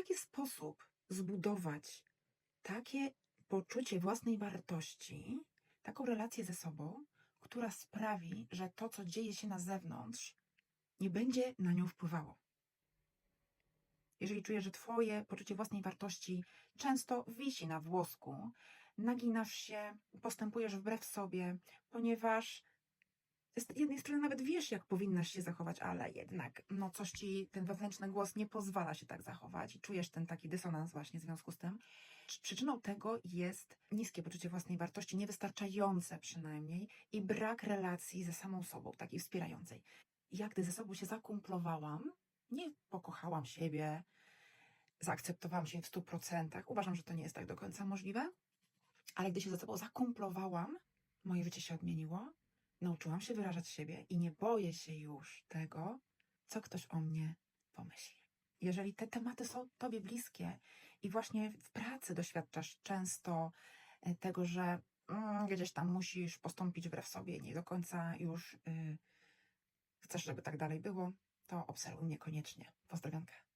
jaki sposób zbudować takie poczucie własnej wartości, taką relację ze sobą, która sprawi, że to, co dzieje się na zewnątrz, nie będzie na nią wpływało. Jeżeli czujesz, że Twoje poczucie własnej wartości często wisi na włosku, naginasz się, postępujesz wbrew sobie, ponieważ z jednej strony nawet wiesz, jak powinnaś się zachować, ale jednak no coś ci ten wewnętrzny głos nie pozwala się tak zachować i czujesz ten taki dysonans właśnie w związku z tym. Przyczyną tego jest niskie poczucie własnej wartości, niewystarczające przynajmniej i brak relacji ze samą sobą, takiej wspierającej. Ja gdy ze sobą się zakumplowałam, nie pokochałam siebie, zaakceptowałam się w stu procentach. Uważam, że to nie jest tak do końca możliwe, ale gdy się ze sobą zakumplowałam, moje życie się odmieniło. Nauczyłam się wyrażać siebie i nie boję się już tego, co ktoś o mnie pomyśli. Jeżeli te tematy są Tobie bliskie i właśnie w pracy doświadczasz często e, tego, że mm, gdzieś tam musisz postąpić wbrew sobie, nie do końca już y, chcesz, żeby tak dalej było, to obserwuj mnie koniecznie. Pozdrowionka.